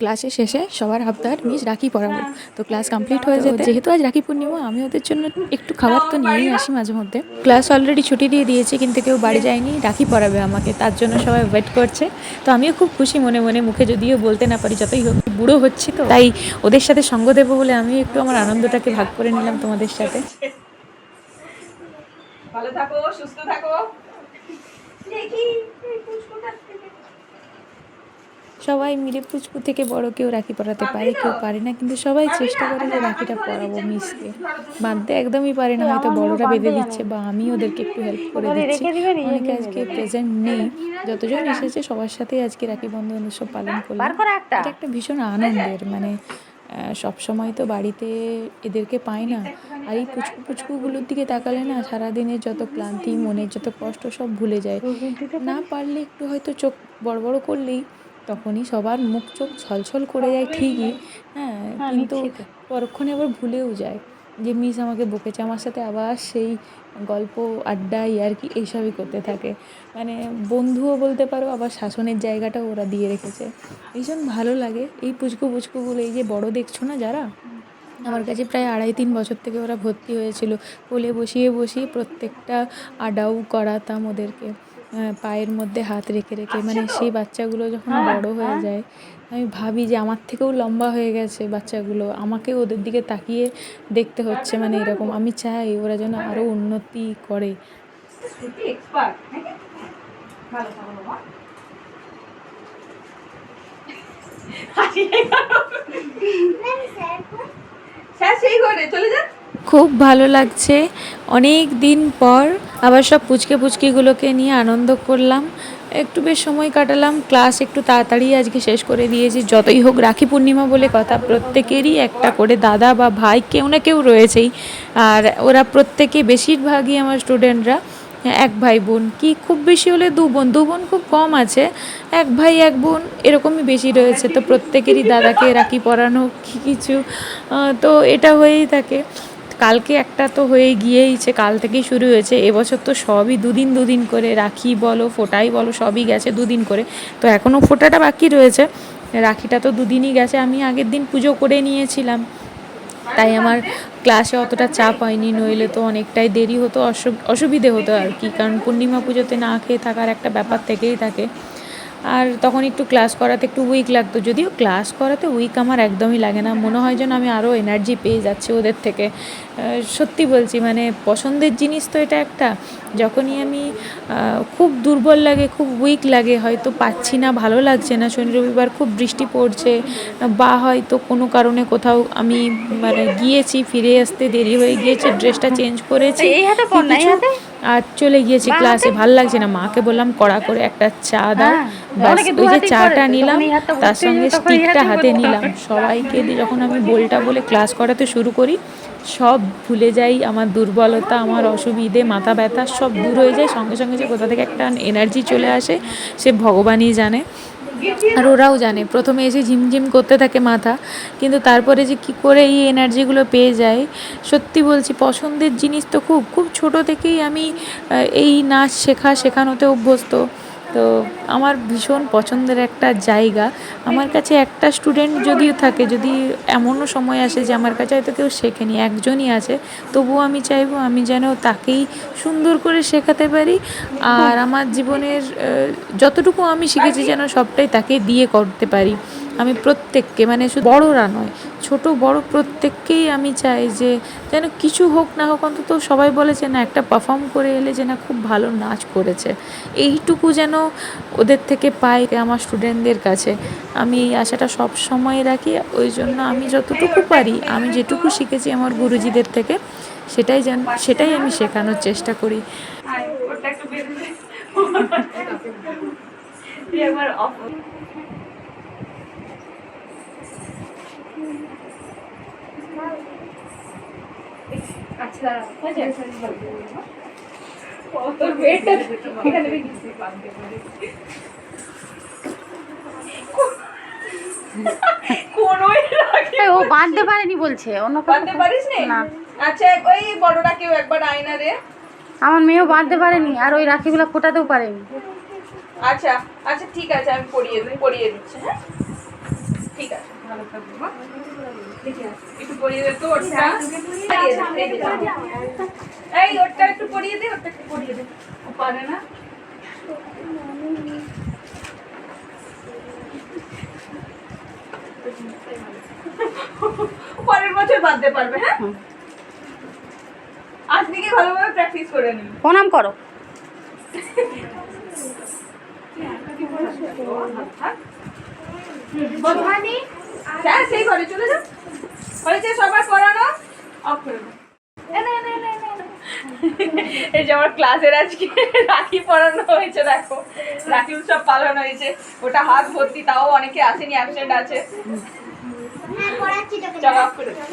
ক্লাসের শেষে সবার আবদার মিস রাখি পরাবো। তো ক্লাস কমপ্লিট হয়ে যেতে যেহেতু আজ রাখি পূর্ণিমা আমি ওদের জন্য একটু খাবার তো নিয়েই আসি মাঝে মধ্যে। ক্লাস অলরেডি ছুটি দিয়ে দিয়েছে কিন্তু কেউ বাড়ি যায়নি রাখি পড়াবে আমাকে তার জন্য সবাই ওয়েট করছে। তো আমিও খুব খুশি মনে মনে মুখে যদিও বলতে না পারি যতই হোক বুড়ো হচ্ছে তো। তাই ওদের সাথে সঙ্গ দেবো বলে আমি একটু আমার আনন্দটাকে ভাগ করে নিলাম তোমাদের সাথে। ভালো থাকো সুস্থ থাকো। দেখি। সবাই মিলে পুচকু থেকে বড় কেউ রাখি পরাতে পারে কেউ পারে না। কিন্তু সবাই চেষ্টা করে যে রাখিটা পরাবো মিসকে। বাঁধতে একদমই পারে না হয়তো বড়রা বেঁধে দিচ্ছে বা আমি ওদেরকে একটু হেল্প করে দিচ্ছি। অনেকে আজকে প্রেজেন্ট নেই। যতজন এসেছে সবার সাথেই আজকে রাখি বন্ধন উৎসব পালন করলাম। এটা একটা ভীষণ আনন্দের মানে সব সময় তো বাড়িতে এদেরকে পাই না। আর এই পুচকু পুচকুগুলোর দিকে তাকালে না সারাদিনের যত ক্লান্তি মনের যত কষ্ট সব ভুলে যায়। না পারলে একটু হয়তো চোখ বড় বড় করলেই তখনই সবার মুখ চোখ ছলছল করে যায় ঠিকই হ্যাঁ কিন্তু পরক্ষণে আবার ভুলেও যায় যে মিস আমাকে বকেছে আমার সাথে আবার সেই গল্প আড্ডা ইয়ার্কি এইসবই করতে থাকে। মানে বন্ধুও বলতে পারো আবার শাসনের জায়গাটাও ওরা দিয়ে রেখেছে। ভীষণ ভালো লাগে। এই পুচকু পুচকুগুলো এই যে বড় দেখছ না যারা? আমার কাছে প্রায় আড়াই তিন বছর থেকে ওরা ভর্তি হয়েছিল। কোলে বসিয়ে বসিয়ে প্রত্যেকটা আডাউ করাতাম ওদেরকে। পায়ের মধ্যে হাত রেখে রেখে মানে সেই বাচ্চাগুলো যখন বড় হয়ে যায় আমি ভাবি যে আমার থেকেও লম্বা হয়ে গেছে বাচ্চাগুলো আমাকে ওদের দিকে তাকিয়ে দেখতে হচ্ছে মানে এরকম। আমি চাই ওরা যেন আরও উন্নতি করে। নাকি? ভালো খুব ভালো লাগছে। অনেক দিন পর আবার সব পুচকে পুচকিগুলোকে নিয়ে আনন্দ করলাম। একটু বেশ সময় কাটালাম। ক্লাস একটু তাড়াতাড়ি আজকে শেষ করে দিয়েছি। যতই হোক রাখি পূর্ণিমা বলে কথা, প্রত্যেকেরই একটা করে দাদা বা ভাই কেউ না কেউ রয়েছেই। আর ওরা প্রত্যেকে বেশিরভাগই আমার স্টুডেন্টরা এক ভাই বোন, কি খুব বেশি হলে দু বোন? দু বোন খুব কম আছে। এক ভাই, এক বোন এরকমই বেশি রয়েছে। তো প্রত্যেকেরই দাদাকে রাখি পরানো কি কিছু? তো এটা হয়েই থাকে। কালকে একটা তো হয়ে গিয়েইছে, কাল থেকেই শুরু হয়েছে। এবছর তো সবই দুদিন দুদিন করে রাখি বলো, ফোটাই বলো, সবই গেছে দুদিন করে। তো এখনও ফোটাটা বাকি রয়েছে। রাখিটা তো দুদিনই গেছে। আমি আগের দিন পুজো করে নিয়েছিলাম। তাই আমার ক্লাসে অতটা চাপ হয়নি, নইলে তো অনেকটাই দেরি হতো অসু- অসুবিধে হতো আর কি। কারণ পূর্ণিমা পুজোতে না খেয়ে থাকার একটা ব্যাপার থেকেই থাকে। আর তখন একটু ক্লাস করাতে একটু উইক লাগতো। যদিও ক্লাস করাতে উইক আমার একদমই লাগে না। মনে হয় যেন আমি আরও এনার্জি পেয়ে যাচ্ছি ওদের থেকে। সত্যি বলছি মানে পছন্দের জিনিস তো এটা একটা। যখনই আমি খুব দুর্বল লাগে খুব উইক লাগে হয়তো পাচ্ছি না ভালো লাগছে না। শনি রবিবার খুব বৃষ্টি পড়ছে বা হয়তো কোনো কারণে কোথাও আমি মানে গিয়েছি ফিরে আসতে দেরি হয়ে গিয়েছে ড্রেসটা চেঞ্জ করেছি। আর চলে গিয়েছি ক্লাসে ভালো লাগছে না। মাকে বললাম কড়া করে একটা চা দাও। ব্যাস বাস ওই যে চাটা নিলাম তার সঙ্গে হয়ে স্টিকটা হাতে হাতে নিলাম। সবাইকে দিয়ে যখন আমি বলটা বলে ক্লাস করাতে শুরু করি সব ভুলে যাই। আমার দুর্বলতা আমার অসুবিধে মাথা ব্যথা সব দূর হয়ে যায়। সঙ্গে সঙ্গে যে কোথা থেকে একটা এনার্জি চলে আসে সে ভগবানই জানে। আর ওরাও জানে, প্রথমে এসে ঝিমঝিম করতে থাকে মাথা, কিন্তু তারপরে যে কি করে এই এনার্জিগুলো পেয়ে যায়, সত্যি বলছি পছন্দের জিনিস তো খুব খুব ছোট থেকেই আমি এই নাচ শেখা, শেখানোতে অভ্যস্ত। তো আমার ভীষণ পছন্দের একটা জায়গা। আমার কাছে একটা স্টুডেন্ট যদিও থাকে, যদি এমনও সময় আসে যে আমার কাছে হয়তো কেউ শেখেনি, একজনই আছে, তবুও আমি চাইব আমি যেন তাকেই সুন্দর করে শেখাতে পারি। আর আমার জীবনের যতটুকু আমি শিখেছি যেন সবটাই তাকে দিয়ে করতে পারি। আমি প্রত্যেককে মানে শুধু বড়রা নয়, ছোট বড় প্রত্যেককেই আমি চাই যে যেন কিছু হোক না হোক, অন্তত সবাই বলে যে না, একটা পারফর্ম করে এলে যে না খুব ভালো নাচ করেছে। এইটুকু যেন ওদের থেকে পাই আমার স্টুডেন্টদের কাছে। আমি এই আশাটা সব সময় রাখি, ওই জন্য আমি যতটুকু পারি, আমি যেটুকু শিখেছি আমার গুরুজিদের থেকে, সেটাই যেন, সেটাই আমি শেখানোর চেষ্টা করি ওটা একটু বেঁধে দে। তুই একবার off কর। আচ্ছা, ও, তোর এখানে বাঁধতে ও পারেনি বলছে অন্য বাঁধতে পারিস না? আচ্ছা ওই কেউ একবার আয়না রে। আমার মেয়েও বাঁধতে পারেনি আর ওই রাখিগুলো ফোটাতেও পারেনি। আচ্ছা আচ্ছা ঠিক আছে আমি পড়িয়ে পড়িয়ে দিচ্ছি হ্যাঁ? ঠিক আছে। ভালো থাকব মা। দেখে আসি। একটু পরিয়ে দে তো ওরটা। এই যে। একটু পরিয়ে দে। ওরটা একটু পরিয়ে দে ও পারে না। পরের বছর বাঁধতে পারবে হ্যাঁ? আজ থেকে ভালোভাবে প্র্যাকটিস করে নিন প্রণাম করো। বধুয়ানি হ্যাঁ সেই ঘরে চলে যাও। হয়েছে সবার পড়ানো অফ করে। এই যে আমার ক্লাসের আজকে রাখি পড়ানো হয়েছে দেখো। রাখি উৎসব পালন হয়েছে। ওটা হাত ভর্তি তাও অনেকে আসেনি অ্যাবসেন্ট আছে। করে দাও।